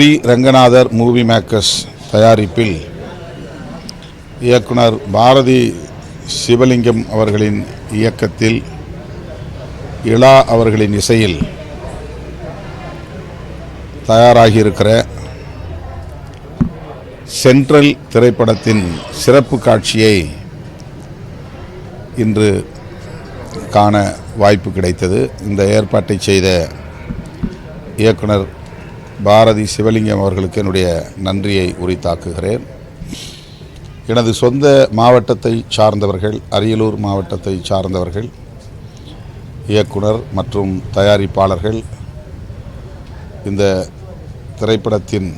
Sri Ranganathar movie makers தயாரிப்பில் இயக்குனர் பாரதி சிவலிங்கம் அவர்களின் இயக்கத்தில் இளா அவர்களின் இசையில் தயாராகியிருக்கிற சென்ட்ரல் திரைப்படத்தின் சிறப்பு காட்சியை இன்று காண வாய்ப்பு கிடைத்தது. இந்த ஏற்பாட்டை செய்த இயக்குனர் பாரதி சிவலிங்கம் அவர்களுக்கு என்னுடைய நன்றியை உரித்தாக்குகிறேன். எனது சொந்த மாவட்டத்தை சார்ந்தவர்கள் அரியலூர் மாவட்டத்தை சார்ந்தவர்கள் இயக்குனர் மற்றும் தயாரிப்பாளர்கள் இந்த திரைப்படத்தின்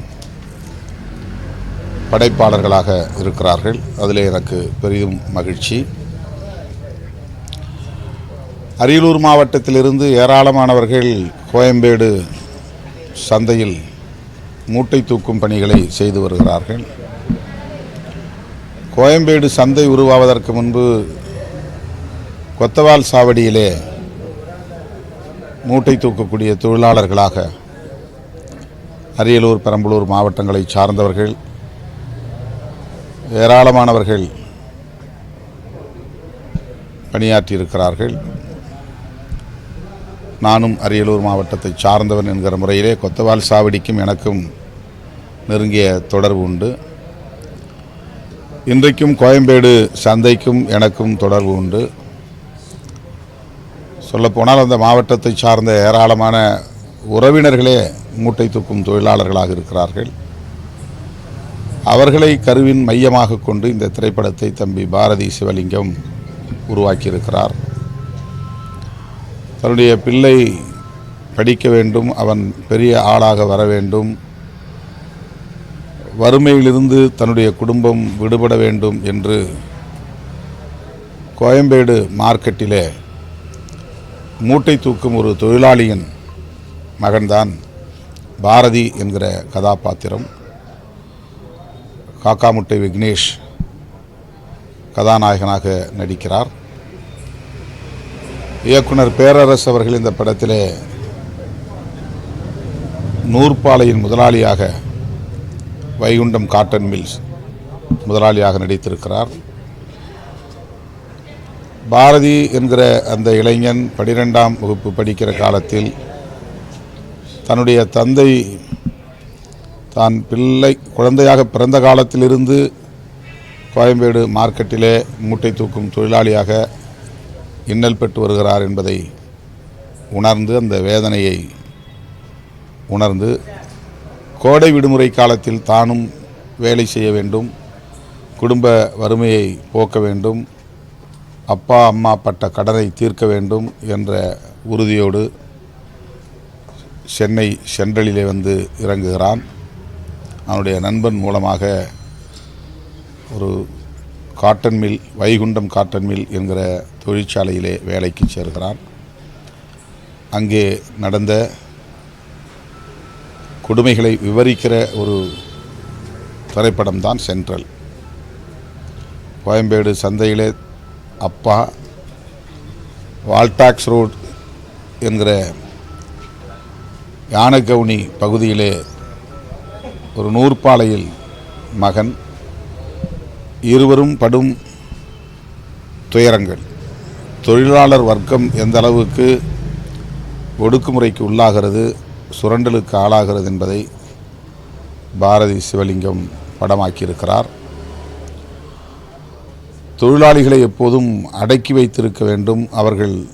படைப்பாளர்களாக இருக்கிறார்கள். அதில் எனக்கு பெரிதும் மகிழ்ச்சி. அரியலூர் மாவட்டத்திலிருந்து ஏராளமானவர்கள் கோயம்பேடு சந்தையில் மூட்டை தூக்கும் பணிகளை செய்து வருகிறார்கள். கோயம்பேடு சந்தை உருவாவதற்கு முன்பு கொத்தவால் சாவடியிலே மூட்டை தூக்கக்கூடிய தொழிலாளர்களாக அரியலூர் பெரம்பலூர் மாவட்டங்களை சார்ந்தவர்கள் ஏராளமானவர்கள் பணியாற்றியிருக்கிறார்கள். நானும் அரியலூர் மாவட்டத்தை சார்ந்தவன் என்கிற முறையிலே கொத்தவால் சாவடிக்கும் எனக்கும் நெருங்கிய தொடர்பு உண்டு. இன்றைக்கும் கோயம்பேடு சந்தைக்கும் எனக்கும் தொடர்பு உண்டு. சொல்லப்போனால் அந்த மாவட்டத்தை சார்ந்த ஏராளமான உறவினர்களே மூட்டை தூக்கும் தொழிலாளர்களாக இருக்கிறார்கள். அவர்களை கருவின் மையமாக கொண்டு இந்த திரைப்படத்தை தம்பி பாரதி சிவலிங்கம் உருவாக்கியிருக்கிறார். தன்னுடைய பிள்ளை படிக்க வேண்டும் அவன் பெரிய ஆளாக வர வேண்டும். வறுமையிலிருந்து தன்னுடைய குடும்பம் விடுபட வேண்டும் என்று கோயம்பேடு மார்க்கெட்டிலே மூட்டை தூக்கும் ஒரு தொழிலாளியின் மகன்தான் பாரதி என்கிற கதாபாத்திரம். காக்காமுட்டை விக்னேஷ் கதாநாயகனாக நடிக்கிறார். இயக்குனர் பேரரசு அவர்கள் இந்த படத்திலே நூற்பாலையின் முதலாளியாக வைகுண்டம் காட்டன் மில்ஸ் முதலாளியாக நடித்திருக்கிறார். பாரதி என்கிற அந்த இளைஞன் பனிரெண்டாம் வகுப்பு படிக்கிற காலத்தில் தன்னுடைய தந்தை தான் பிள்ளை குழந்தையாக பிறந்த காலத்திலிருந்து கோயம்பேடு மார்க்கெட்டிலே மூட்டை தூக்கும் தொழிலாளியாக இன்னல் பெற்று வருகிறார் என்பதை உணர்ந்து அந்த வேதனையை உணர்ந்து கோடை விடுமுறை காலத்தில் தானும் வேலை செய்ய வேண்டும் குடும்ப வறுமையை போக்க வேண்டும் அப்பா அம்மா பட்ட கடனை தீர்க்க வேண்டும் என்ற உறுதியோடு சென்னை சென்ட்ரலிலே வந்து இறங்குகிறான். அவனுடைய நண்பன் மூலமாக ஒரு cotton mill Vaikundam cotton mill என்கிற தொழிற்சாலையிலே வேலைக்கு சேர்கிறான். அங்கே நடந்த கொடுமைகளை விவரிக்கிற ஒரு திரைப்படம் தான் சென்ட்ரல். கோயம்பேடு சந்தையிலே அப்பா வால்டாக்ஸ் ரோட் என்கிற யானகவுனி பகுதியிலே ஒரு நூற்பாலையில் மகன் இருவரும் படும் துயரங்கள். தொழிலாளர் வர்க்கம் எந்த அளவுக்கு ஒடுக்குமுறைக்கு உள்ளாகிறது சுரண்டலுக்கு ஆளாகிறது என்பதை பாரதி சிவலிங்கம் படமாக்கியிருக்கிறார். தொழிலாளிகளை எப்போதும் அடக்கி வைத்திருக்க வேண்டும் அவர்கள்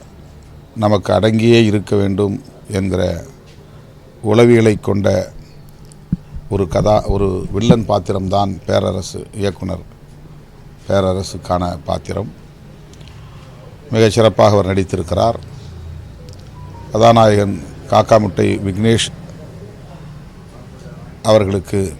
நமக்கு அடங்கியே இருக்க வேண்டும் என்கிற உளவியலை கொண்ட ஒரு கதா ஒரு வில்லன் பாத்திரம்தான் பேரரசு இயக்குனர் பேரரசுக்கான பாத்திரம். மிகச் சிறப்பாக அவர் நடித்திருக்கிறார். கதாநாயகன் காக்காமுட்டை விக்னேஷ் அவர்களுக்கு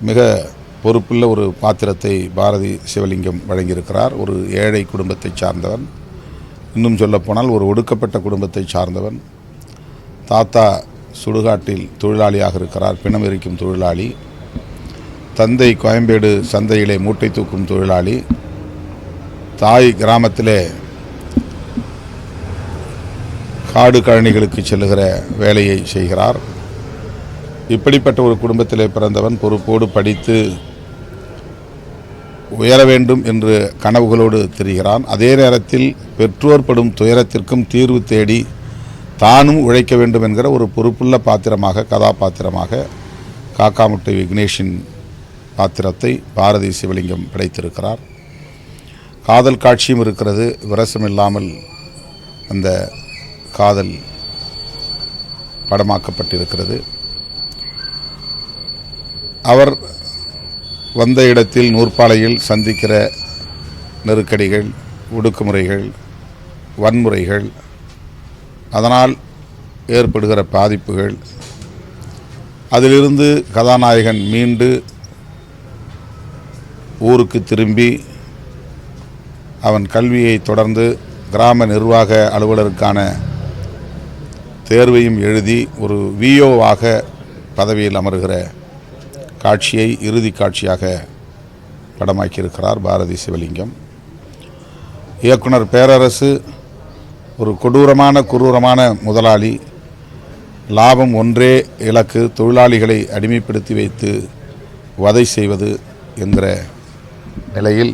மிக பொறுப்புள்ள ஒரு பாத்திரத்தை பாரதி சிவலிங்கம் வழங்கியிருக்கிறார். ஒரு ஏழை குடும்பத்தை சார்ந்தவன். இன்னும் சொல்லப்போனால் ஒரு ஒடுக்கப்பட்ட குடும்பத்தை சார்ந்தவன். தாத்தா சுடுகாட்டில் தொழிலாளியாக இருக்கிறார். பிணம் எரிக்கும் தொழிலாளி. தந்தை கோயம்பேடு சந்தையிலே மூட்டை தூக்கும் தொழிலாளி. தாய் கிராமத்திலே காடு கழனிகளுக்கு செல்லுகிற வேலையை செய்கிறார். இப்படிப்பட்ட ஒரு குடும்பத்திலே பிறந்தவன் பொறுப்போடு படித்து உயர வேண்டும் என்று கனவுகளோடு தெரிகிறான். அதே நேரத்தில் பெற்றோர் படும் துயரத்திற்கும் தீர்வு தேடி தானும் உழைக்க வேண்டும் என்கிற ஒரு பொறுப்புள்ள பாத்திரமாக கதாபாத்திரமாக காக்காமுட்டை விக்னேஷின் பாத்திரத்தை பாரதி சிவலிங்கம் படைத்திருக்கிறார். காதல் காட்சியும் இருக்கிறது. விரசம் இல்லாமல் அந்த காதல் படமாக்கப்பட்டிருக்கிறது. அவர் வந்த இடத்தில் நூற்பாலையில் சந்திக்கிற நெருக்கடிகள் ஒடுக்குமுறைகள் வன்முறைகள் அதனால் ஏற்படுகிற பாதிப்புகள் அதிலிருந்து கதாநாயகன் மீண்டு ஊருக்கு திரும்பி அவன் கல்வியை தொடர்ந்து கிராம நிர்வாக அலுவலருக்கான தேர்வையும் எழுதி ஒரு விஓவாக பதவியில் அமர்கிற காட்சியை இறுதி காட்சியாக படமாக்கியிருக்கிறார் பாரதி சிவலிங்கம். இயக்குனர் பேரரசு ஒரு கொடூரமான குரூரமான முதலாளி லாபம் ஒன்றே இலக்கு தொழிலாளிகளை அடிமைப்படுத்தி வைத்து வதை செய்வது என்கிற நிலையில்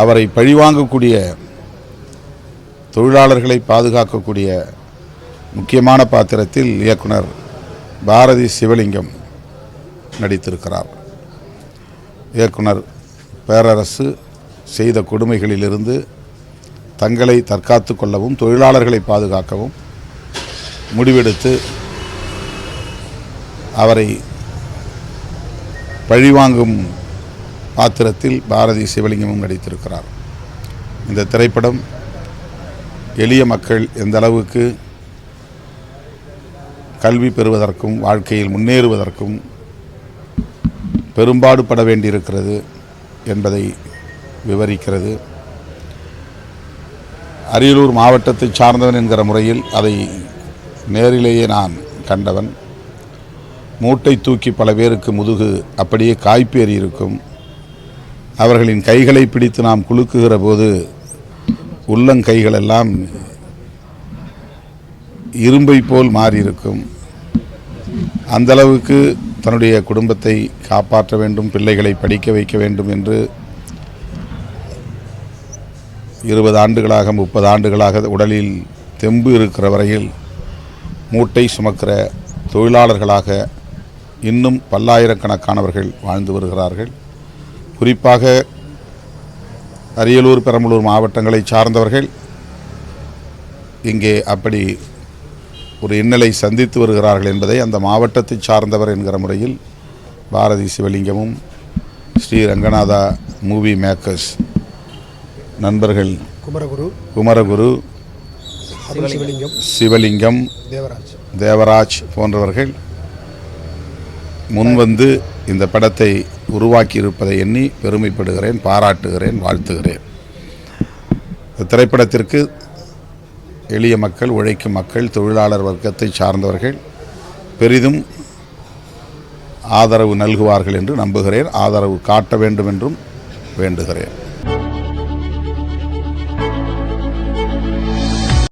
அவரை பழிவாங்கக்கூடிய தொழிலாளர்களை பாதுகாக்கக்கூடிய முக்கியமான பாத்திரத்தில் இயக்குனர் பாரதி சிவலிங்கம் நடித்திருக்கிறார். இயக்குனர் பேரரசு செய்த கொடுமைகளிலிருந்து தங்களை தற்காத்து கொள்ளவும் தொழிலாளர்களை பாதுகாக்கவும் முடிவெடுத்து அவரை பழிவாங்கும் பாத்திரத்தில் பாரதி சிவலிங்கமும் நடித்திருக்கிறார். இந்த திரைப்படம் எளிய மக்கள் எந்த அளவுக்கு கல்வி பெறுவதற்கும் வாழ்க்கையில் முன்னேறுவதற்கும் பெரும்பாடுபட வேண்டியிருக்கிறது என்பதை விவரிக்கிறது. அரியலூர் மாவட்டத்தை சார்ந்தவன் என்கிற முறையில் அதை நேரிலேயே நான் கண்டவன். மூட்டை தூக்கி பல பேருக்கு முதுகு அப்படியே காய்ப்பேறி இருக்கும் அவர்களின் கைகளை பிடித்து நாம் குலுக்குகிற போது உள்ளங்கைகளெல்லாம் இரும்பை போல் மாறியிருக்கும். அந்தளவுக்கு தன்னுடைய குடும்பத்தை காப்பாற்ற வேண்டும் பிள்ளைகளை படிக்க வைக்க வேண்டும் என்று இருபது ஆண்டுகளாக முப்பது ஆண்டுகளாக உடலில் தெம்பு இருக்கிற வரையில் மூட்டை சுமக்கிற தொழிலாளர்களாக இன்னும் பல்லாயிரக்கணக்கானவர்கள் வாழ்ந்து வருகிறார்கள். குறிப்பாக அரியலூர் பெரம்பலூர் மாவட்டங்களை சார்ந்தவர்கள் இங்கே அப்படி ஒரு இன்னலை சந்தித்து வருகிறார்கள் என்பதை அந்த மாவட்டத்தை சார்ந்தவர் என்கிற முறையில் பாரதி சிவலிங்கமும் ஸ்ரீ ரங்கநாதா மூவி மேக்கர்ஸ் நண்பர்கள் குமரகுரு குமரகுரு சிவலிங்கம் சிவலிங்கம் தேவராஜ். தேவராஜ் போன்றவர்கள் முன்வந்து இந்த படத்தை உருவாக்கியிருப்பதை எண்ணி பெருமைப்படுகிறேன் பாராட்டுகிறேன் வாழ்த்துகிறேன். இந்த திரைப்படத்திற்கு எளிய மக்கள் உழைக்கும் மக்கள் தொழிலாளர் வர்க்கத்தை சார்ந்தவர்கள் பெரிதும் ஆதரவு நல்குவார்கள் என்று நம்புகிறேன். ஆதரவு காட்ட வேண்டும் என்றும் வேண்டுகிறேன்.